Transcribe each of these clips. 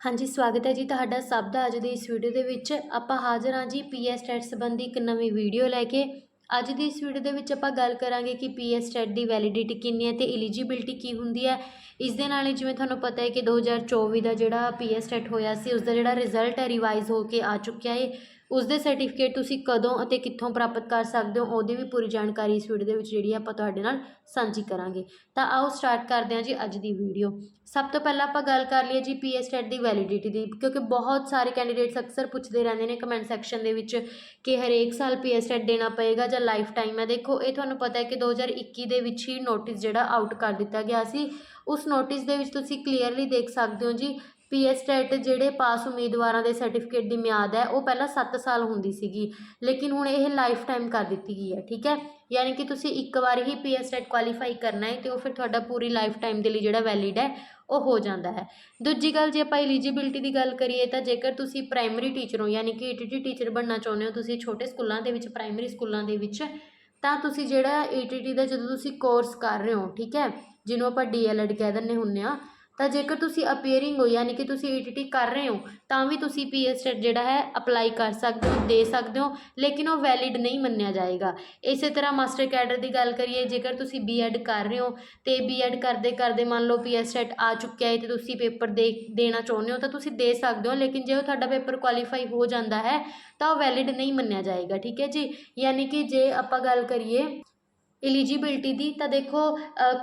ਹਾਂਜੀ, ਸਵਾਗਤ ਹੈ ਜੀ ਤੁਹਾਡਾ ਸਭ ਦਾ ਅੱਜ ਦੀ ਇਸ ਵੀਡੀਓ ਦੇ ਵਿੱਚ। ਆਪਾਂ ਹਾਜ਼ਰ ਹਾਂ ਜੀ ਪੀਐਸ ਟੈਟ ਸੰਬੰਧੀ ਇੱਕ ਨਵੀਂ ਵੀਡੀਓ ਲੈ ਕੇ। ਅੱਜ ਦੀ ਇਸ ਵੀਡੀਓ ਦੇ ਵਿੱਚ ਆਪਾਂ ਗੱਲ ਕਰਾਂਗੇ ਕਿ ਪੀਐਸ ਟੈਟ ਦੀ ਵੈਲਿਡਿਟੀ ਕਿੰਨੀ ਹੈ ਤੇ ਐਲੀਜੀਬਿਲਟੀ ਕੀ ਹੁੰਦੀ ਹੈ। ਇਸ ਦੇ ਨਾਲ ਹੀ ਜਿਵੇਂ ਤੁਹਾਨੂੰ ਪਤਾ ਹੈ ਕਿ 2024 ਦਾ ਜਿਹੜਾ ਪੀਐਸ ਟੈਟ ਹੋਇਆ ਸੀ ਉਸ ਦਾ ਜਿਹੜਾ ਰਿਜ਼ਲਟ ਹੈ ਰਿਵਾਈਜ਼ ਹੋ ਕੇ ਆ ਚੁੱਕਿਆ ਹੈ ਉਸ ਦੇ ਸਰਟੀਫਿਕੇਟ ਤੁਸੀਂ ਕਦੋਂ ਅਤੇ ਕਿੱਥੋਂ ਪ੍ਰਾਪਤ ਕਰ ਸਕਦੇ ਹੋ, ਉਹਦੀ ਵੀ ਪੂਰੀ ਜਾਣਕਾਰੀ ਇਸ ਵੀਡੀਓ ਦੇ ਵਿੱਚ ਜਿਹੜੀ ਆਪਾਂ ਤੁਹਾਡੇ ਨਾਲ ਸਾਂਝੀ ਕਰਾਂਗੇ। ਤਾਂ ਆਓ ਸਟਾਰਟ ਕਰਦੇ ਹਾਂ ਜੀ ਅੱਜ ਦੀ ਵੀਡੀਓ ਸਭ ਤੋਂ ਪਹਿਲਾਂ ਆਪਾਂ ਗੱਲ ਕਰ ਲਈਏ ਜੀ ਪੀਐਸ ਟੈਟ ਦੀ ਵੈਲਿਡਿਟੀ ਦੀ, ਕਿਉਂਕਿ ਬਹੁਤ ਸਾਰੇ ਕੈਂਡੀਡੇਟਸ ਅਕਸਰ ਪੁੱਛਦੇ ਰਹਿੰਦੇ ਨੇ ਕਮੈਂਟ ਸੈਕਸ਼ਨ ਦੇ ਵਿੱਚ ਕਿ ਹਰੇਕ ਸਾਲ ਪੀਐਸ ਟੈਟ ਦੇਣਾ ਪਏਗਾ ਜਾਂ ਲਾਈਫ ਟਾਈਮ ਹੈ। ਦੇਖੋ, ਇਹ ਤੁਹਾਨੂੰ ਪਤਾ ਹੈ ਕਿ 2021 ਦੇ ਵਿੱਚ ਹੀ ਨੋਟਿਸ ਜਿਹੜਾ ਆਊਟ ਕਰ ਦਿੱਤਾ ਗਿਆ ਸੀ। ਉਸ ਨੋਟਿਸ ਦੇ ਵਿੱਚ ਤੁਸੀਂ ਕਲੀਅਰਲੀ ਦੇਖ ਸਕਦੇ ਹੋ ਜੀ ਪੀ ਪੀਐਸ ਟੈਟ ਜਿਹੜੇ ਪਾਸ ਉਮੀਦਵਾਰਾਂ ਦੇ ਸਰਟੀਫਿਕੇਟ ਦੀ ਮਿਆਦ ਹੈ, ਉਹ ਪਹਿਲਾਂ 7 ਸਾਲ ਹੁੰਦੀ ਸੀਗੀ, ਲੇਕਿਨ ਹੁਣ ਇਹ ਲਾਈਫ ਟਾਈਮ ਕਰ ਦਿੱਤੀ ਗਈ ਹੈ, ਠੀਕ ਹੈ? ਯਾਨੀ ਕਿ ਤੁਸੀਂ ਇੱਕ ਵਾਰ ਹੀ ਪੀ ਪੀਐਸ ਟੈਟ ਕੁਆਲੀਫਾਈ ਕਰਨਾ ਹੈ ਤੇ ਉਹ ਫਿਰ ਤੁਹਾਡਾ ਪੂਰੀ ਲਾਈਫ ਟਾਈਮ ਦੇ ਲਈ ਜਿਹੜਾ ਵੈਲਿਡ ਹੈ, ਉਹ ਹੋ ਜਾਂਦਾ ਹੈ। ਦੂਜੀ ਗੱਲ, ਜੇ ਆਪਾਂ ਐਲੀਜੀਬਿਲਟੀ ਦੀ ਗੱਲ ਕਰੀਏ ਤਾਂ ਜੇਕਰ ਤੁਸੀਂ ਪ੍ਰਾਇਮਰੀ ਟੀਚਰ ਹੋ, ਯਾਨੀ ਕਿ ਈਟੀਟੀ ਟੀਚਰ ਬਣਨਾ ਚਾਹੁੰਦੇ ਹੋ, ਤੁਸੀਂ ਛੋਟੇ ਸਕੂਲਾਂ ਦੇ ਵਿੱਚ ਪ੍ਰਾਇਮਰੀ ਸਕੂਲਾਂ ਦੇ ਵਿੱਚ, ਤਾਂ ਤੁਸੀਂ ਜਿਹੜਾ ਈਟੀਟੀ ਦਾ ਜਦੋਂ ਤੁਸੀਂ ਕੋਰਸ ਕਰ ਰਹੇ ਹੋ, ਠੀਕ ਹੈ? ਜਿਹਨੂੰ ਆਪਾਂ ਡੀਐਲਐਡ ਕਹਿ ਦਿੰਦੇ ਹੁੰਦੇ ਆ ਤਾਂ ਜੇਕਰ ਤੁਸੀਂ ਅਪੀਅਰਿੰਗ ਹੋ, ਯਾਨੀ ਕਿ ਤੁਸੀਂ ਈਟੀਟੀ ਕਰ ਰਹੇ ਹੋ, ਤਾਂ ਵੀ ਤੁਸੀਂ ਪੀਐਸ ਟੈਟ ਜਿਹੜਾ ਹੈ ਅਪਲਾਈ ਕਰ ਸਕਦੇ ਹੋ, ਦੇ ਸਕਦੇ ਹੋ, ਲੇਕਿਨ ਉਹ ਵੈਲਿਡ ਨਹੀਂ ਮੰਨਿਆ ਜਾਏਗਾ। ਇਸੇ ਤਰ੍ਹਾਂ ਮਾਸਟਰ ਕੈਡਰ ਦੀ ਗੱਲ ਕਰੀਏ, ਜੇਕਰ ਤੁਸੀਂ ਬੀਐਡ ਕਰ ਰਹੇ ਹੋ, ਤੇ ਬੀਐਡ ਕਰਦੇ ਕਰਦੇ ਮੰਨ ਲਓ ਪੀਐਸ ਟੈਟ ਆ ਚੁੱਕਿਆ ਹੈ ਤੇ ਤੁਸੀਂ ਪੇਪਰ ਦੇ, ਦੇਣਾ ਚਾਹੁੰਦੇ ਹੋ, ਤਾਂ ਤੁਸੀਂ ਦੇ ਸਕਦੇ ਹੋ, ਲੇਕਿਨ ਜੇ ਉਹ ਤੁਹਾਡਾ ਪੇਪਰ ਕੁਆਲੀਫਾਈ ਹੋ ਜਾਂਦਾ ਹੈ, ਤਾਂ ਉਹ ਵੈਲਿਡ ਨਹੀਂ ਮੰਨਿਆ ਜਾਏਗਾ, ਠੀਕ ਹੈ ਜੀ? ਯਾਨੀ ਕਿ ਜੇ ਆਪਾਂ ਗੱਲ ਕਰੀਏ ਇਲੀਜੀਬਿਲਟੀ ਦੀ, ਤਾਂ ਦੇਖੋ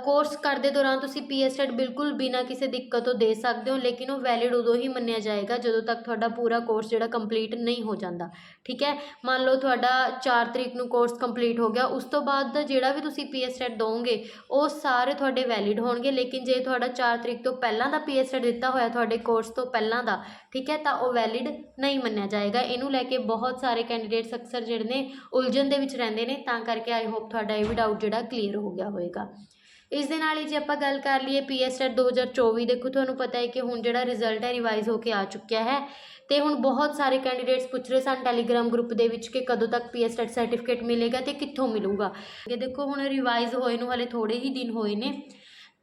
ਕੋਰਸ ਕਰਦੇ ਦੌਰਾਨ ਤੁਸੀਂ ਪੀਐਸ ਟੈਟ ਬਿਲਕੁਲ ਬਿਨਾਂ ਕਿਸੇ ਦਿੱਕਤ ਤੋਂ ਦੇ ਸਕਦੇ ਹੋ, ਲੇਕਿਨ ਉਹ ਵੈਲਿਡ ਉਦੋਂ ਹੀ ਮੰਨਿਆ ਜਾਏਗਾ ਜਦੋਂ ਤੱਕ ਤੁਹਾਡਾ ਪੂਰਾ ਕੋਰਸ ਜਿਹੜਾ ਕੰਪਲੀਟ ਨਹੀਂ ਹੋ ਜਾਂਦਾ। ਠੀਕ ਹੈ? ਮੰਨ ਲਓ ਤੁਹਾਡਾ 4 ਤਰੀਕ ਨੂੰ ਕੋਰਸ ਕੰਪਲੀਟ ਹੋ ਗਿਆ, ਉਸ ਤੋਂ ਬਾਅਦ ਦਾ ਜਿਹੜਾ ਵੀ ਤੁਸੀਂ ਪੀਐਸ ਟੈਟ ਦੋਗੇ ਉਹ ਸਾਰੇ ਤੁਹਾਡੇ ਵੈਲਿਡ ਹੋਣਗੇ, ਲੇਕਿਨ ਜੇ ਤੁਹਾਡਾ 4 ਤਰੀਕ ਤੋਂ ਪਹਿਲਾਂ ਦਾ ਪੀਐਸ ਟੈਟ ਦਿੱਤਾ ਹੋਇਆ ਤੁਹਾਡੇ ਕੋਰਸ ਤੋਂ ਪਹਿਲਾਂ ਦਾ, ਠੀਕ ਹੈ? ਤਾਂ ਉਹ ਵੈਲਿਡ ਨਹੀਂ ਮੰਨਿਆ ਜਾਏਗਾ। ਇਹਨੂੰ ਲੈ ਕੇ ਬਹੁਤ ਸਾਰੇ ਕੈਂਡੀਡੇਟਸ ਅਕਸਰ ਜਿਹੜੇ ਨੇ ਉਲਝਣ ਦੇ ਵਿੱਚ ਰਹਿੰਦੇ ਨੇ, ਤਾਂ ਕਰਕੇ ਆਈ ਹੋਪ ਤੁਹਾਡਾ ਇਹ ਵੀ ਡਾਊਟ ਜਿਹੜਾ ਕਲੀਅਰ ਹੋ ਗਿਆ ਹੋਵੇਗਾ ਇਸ ਦੇ ਨਾਲ ਹੀ ਜੇ ਆਪਾਂ ਗੱਲ ਕਰ ਲਈਏ ਪੀਐਸ ਟੈਟ 2024 ਦੇਖੋ ਤੁਹਾਨੂੰ ਪਤਾ ਹੈ ਕਿ ਹੁਣ ਜਿਹੜਾ ਰਿਜ਼ਲਟ ਹੈ ਰਿਵਾਈਜ਼ ਹੋ ਕੇ ਆ ਚੁੱਕਿਆ ਹੈ ਤੇ ਹੁਣ ਬਹੁਤ ਸਾਰੇ ਕੈਂਡੀਡੇਟਸ ਪੁੱਛ ਰਹੇ ਸਨ ਟੈਲੀਗ੍ਰਾਮ ਗਰੁੱਪ ਦੇ ਵਿੱਚ ਕਿ ਕਦੋਂ ਤੱਕ ਪੀਐਸ ਟੈਟ ਸਰਟੀਫਿਕੇਟ ਮਿਲੇਗਾ ਤੇ ਕਿੱਥੋਂ ਮਿਲੂਗਾ। ਇਹ ਦੇਖੋ ਹੁਣ ਰਿਵਾਈਜ਼ ਹੋਏ ਨੂੰ ਹਲੇ ਥੋੜੇ ਹੀ ਦਿਨ ਹੋਏ ਨੇ।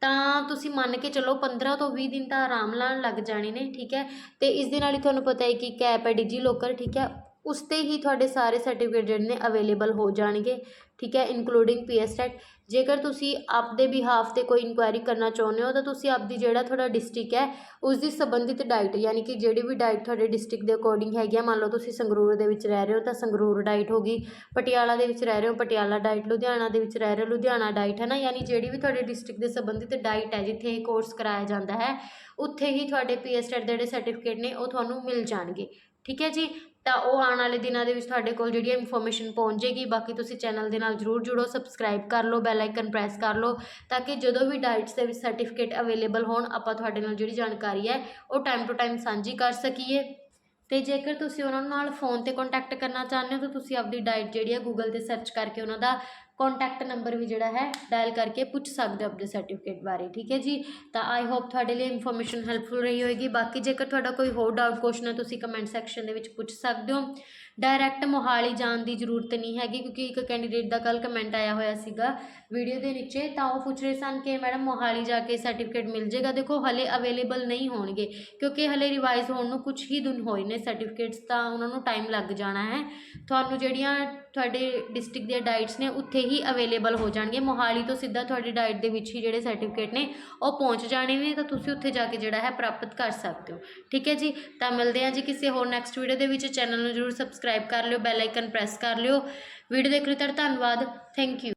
ਤਾਂ ਤੁਸੀਂ ਮੰਨ ਕੇ ਚੱਲੋ 15 ਤੋਂ 20 ਦਿਨ ਤਾਂ ਆਰਾਮ ਨਾਲ ਲੱਗ ਜਾਣੇ ਨੇ, ਠੀਕ ਹੈ? ਤੇ ਇਸ ਦੇ ਨਾਲ ਹੀ ਤੁਹਾਨੂੰ ਪਤਾ ਹੈ ਕਿ ਇੱਕ ਐਪ ਹੈ ਡਿਜੀ ਲੋਕਰ ਠੀਕ ਹੈ ਉਸ 'ਤੇ ਹੀ ਤੁਹਾਡੇ ਸਾਰੇ ਸਰਟੀਫਿਕੇਟ ਜਿਹੜੇ ਨੇ ਅਵੇਲੇਬਲ ਹੋ ਜਾਣਗੇ, ਠੀਕ ਹੈ ਇਨਕਲੂਡਿੰਗ ਪੀ ਪੀਐਸ ਟੈਟ ਜੇਕਰ ਤੁਸੀਂ ਆਪਦੇ ਬਿਹਾਫ ਤੇ ਕੋਈ ਇਨਕੁਆਇਰੀ ਕਰਨਾ ਚਾਹੁੰਦੇ ਹੋ, ਤਾਂ ਤੁਸੀਂ ਆਪਦੀ ਜਿਹੜਾ ਤੁਹਾਡਾ ਡਿਸਟ੍ਰਿਕਟ ਹੈ ਉਸ ਦੀ ਸੰਬੰਧਿਤ ਡਾਈਟ ਯਾਨੀ ਕਿ ਜਿਹੜੀ ਵੀ ਡਾਈਟ ਤੁਹਾਡੇ ਡਿਸਟ੍ਰਿਕਟ ਦੇ ਅਕੋਰਡਿੰਗ ਹੈਗੀ ਆ, ਮੰਨ ਲਓ ਤੁਸੀਂ ਸੰਗਰੂਰ ਦੇ ਵਿੱਚ ਰਹਿ ਰਹੇ ਹੋ, ਤਾਂ ਸੰਗਰੂਰ ਡਾਈਟ ਹੋਗੀ ਪਟਿਆਲਾ ਦੇ ਵਿੱਚ ਰਹਿ ਰਹੇ ਹੋ, ਪਟਿਆਲਾ ਡਾਈਟ ਲੁਧਿਆਣਾ ਦੇ ਵਿੱਚ ਰਹਿ ਰਹੇ ਹੋ, ਲੁਧਿਆਣਾ ਡਾਈਟ ਹੈ ਨਾ? ਯਾਨੀ ਜਿਹੜੀ ਵੀ ਤੁਹਾਡੇ ਡਿਸਟ੍ਰਿਕਟ ਦੇ ਸੰਬੰਧਿਤ ਡਾਈਟ ਹੈ, ਜਿੱਥੇ ਇਹ ਕੋਰਸ ਕਰਾਇਆ ਜਾਂਦਾ ਹੈ, ਉੱਥੇ ਹੀ ਤੁਹਾਡੇ ਪੀ ਪੀਐਸ ਟੈਟ ਦੇ ਜਿਹੜੇ ਸਰਟੀਫਿਕੇਟ ਨੇ, ਉਹ ਤੁਹਾਨੂੰ ਮਿਲ ਜਾਣਗੇ। ਠੀਕ ਹੈ ਜੀ? ਤਾਂ ਉਹ ਆਉਣ ਵਾਲੇ ਦਿਨਾਂ ਦੇ ਵਿੱਚ ਤੁਹਾਡੇ ਕੋਲ ਜਿਹੜੀ ਇਨਫੋਰਮੇਸ਼ਨ ਪਹੁੰਚ ਜੇਗੀ ਬਾਕੀ ਤੁਸੀਂ ਚੈਨਲ ਦੇ ਨਾਲ ਜਰੂਰ ਜੁੜੋ ਸਬਸਕ੍ਰਾਈਬ ਕਰ ਲਓ ਬੈਲ ਆਈਕਨ ਪ੍ਰੈਸ ਕਰ ਲਓ, ਤਾਂ ਕਿ ਜਦੋਂ ਵੀ ਡਾਈਟਸ ਦੇ ਵਿੱਚ ਸਰਟੀਫਿਕੇਟ ਅਵੇਲੇਬਲ ਹੋਣ, ਆਪਾਂ ਤੁਹਾਡੇ ਨਾਲ ਜਿਹੜੀ ਜਾਣਕਾਰੀ ਹੈ, ਉਹ ਟਾਈਮ ਟੂ ਟਾਈਮ ਸਾਂਝੀ ਕਰ ਸਕੀਏ। ਤੇ ਜੇਕਰ ਤੁਸੀਂ ਉਹਨਾਂ ਨਾਲ ਫੋਨ ਤੇ ਕੰਟੈਕਟ ਕਰਨਾ ਚਾਹੁੰਦੇ ਹੋ, ਤਾਂ ਤੁਸੀਂ ਆਪਦੀ ਡਾਈਟ ਜਿਹੜੀ ਹੈ ਗੂਗਲ ਤੇ ਸਰਚ ਕਰਕੇ ਉਹਨਾਂ ਦਾ ਕੰਟੈਕਟ ਨੰਬਰ ਵੀ ਜਿਹੜਾ ਹੈ ਡਾਇਲ ਕਰਕੇ ਪੁੱਛ ਸਕਦੇ ਹੋ ਆਪਣੇ ਸਰਟੀਫਿਕੇਟ ਬਾਰੇ, ਠੀਕ ਹੈ ਜੀ? ਤਾਂ ਆਈ ਹੋਪ ਤੁਹਾਡੇ ਲਈ ਇਨਫੋਰਮੇਸ਼ਨ ਹੈਲਪਫੁਲ ਰਹੀ ਹੋਏਗੀ। ਬਾਕੀ ਜੇਕਰ ਤੁਹਾਡਾ ਕੋਈ ਹੋਰ ਡਾਊਟ ਕੁਐਸਚਨ ਹੈ, ਤੁਸੀਂ ਕਮੈਂਟ ਸੈਕਸ਼ਨ ਦੇ ਵਿੱਚ ਪੁੱਛ ਸਕਦੇ ਹੋ। ਡਾਇਰੈਕਟ ਮੋਹਾਲੀ ਜਾਣ ਦੀ ਜ਼ਰੂਰਤ ਨਹੀਂ ਹੈਗੀ, ਕਿਉਂਕਿ ਇੱਕ ਕੈਂਡੀਡੇਟ ਦਾ ਕੱਲ ਕਮੈਂਟ ਆਇਆ ਹੋਇਆ ਸੀਗਾ ਵੀਡੀਓ ਦੇ ਨੀਚੇ, ਤਾਂ ਉਹ ਪੁੱਛ ਰਹੇ ਸਨ ਕਿ ਮੈਡਮ ਮੋਹਾਲੀ ਜਾ ਕੇ ਸਰਟੀਫਿਕੇਟ ਮਿਲ ਜੇਗਾ ਦੇਖੋ, ਹਲੇ ਅਵੇਲੇਬਲ ਨਹੀਂ ਹੋਣਗੇ, ਕਿਉਂਕਿ ਹਲੇ ਰਿਵਾਈਜ਼ ਹੋਣ ਨੂੰ ਕੁਝ ਹੀ ਦਿਨ ਹੋਏ ਨੇ ਸਰਟੀਫਿਕੇਟਸ ਤਾਂ ਉਹਨਾਂ ਨੂੰ ਟਾਈਮ ਲੱਗ ਜਾਣਾ ਹੈ। ਤੁਹਾਨੂੰ ਜਿਹੜੀਆਂ ਤੁਹਾਡੇ ਡਿਸਟ੍ਰਿਕਟ ਦੀਆਂ ਡਾਈਟਸ ਨੇ, ਉੱਥੇ ਹੀ ਅਵੇਲੇਬਲ ਹੋ ਜਾਣਗੇ। ਮੋਹਾਲੀ ਤੋਂ ਸਿੱਧਾ ਤੁਹਾਡੀ ਡਾਈਟ ਦੇ ਵਿੱਚ ਹੀ ਜਿਹੜੇ ਸਰਟੀਫਿਕੇਟ ਨੇ, ਉਹ ਪਹੁੰਚ ਜਾਣੇ ਨੇ, ਤਾਂ ਤੁਸੀਂ ਉੱਥੇ ਜਾ ਕੇ ਜਿਹੜਾ ਹੈ ਪ੍ਰਾਪਤ ਕਰ ਸਕਦੇ ਹੋ। ਠੀਕ ਹੈ ਜੀ? ਤਾਂ ਮਿਲਦੇ ਹਾਂ ਜੀ ਕਿਸੇ ਹੋਰ ਨੈਕਸਟ ਵੀਡੀਓ ਦੇ ਵਿੱਚ। ਚੈਨਲ ਨੂੰ ਜਰੂਰ ਸਬਸਕ੍ਰਾਈਬ ਕਰ ਲਿਓ ਬੈਲ ਆਈਕਨ ਪ੍ਰੈਸ ਕਰ ਲਿਓ। ਵੀਡੀਓ ਦੇਖਣ ਲਈ ਧੰਨਵਾਦ। Thank you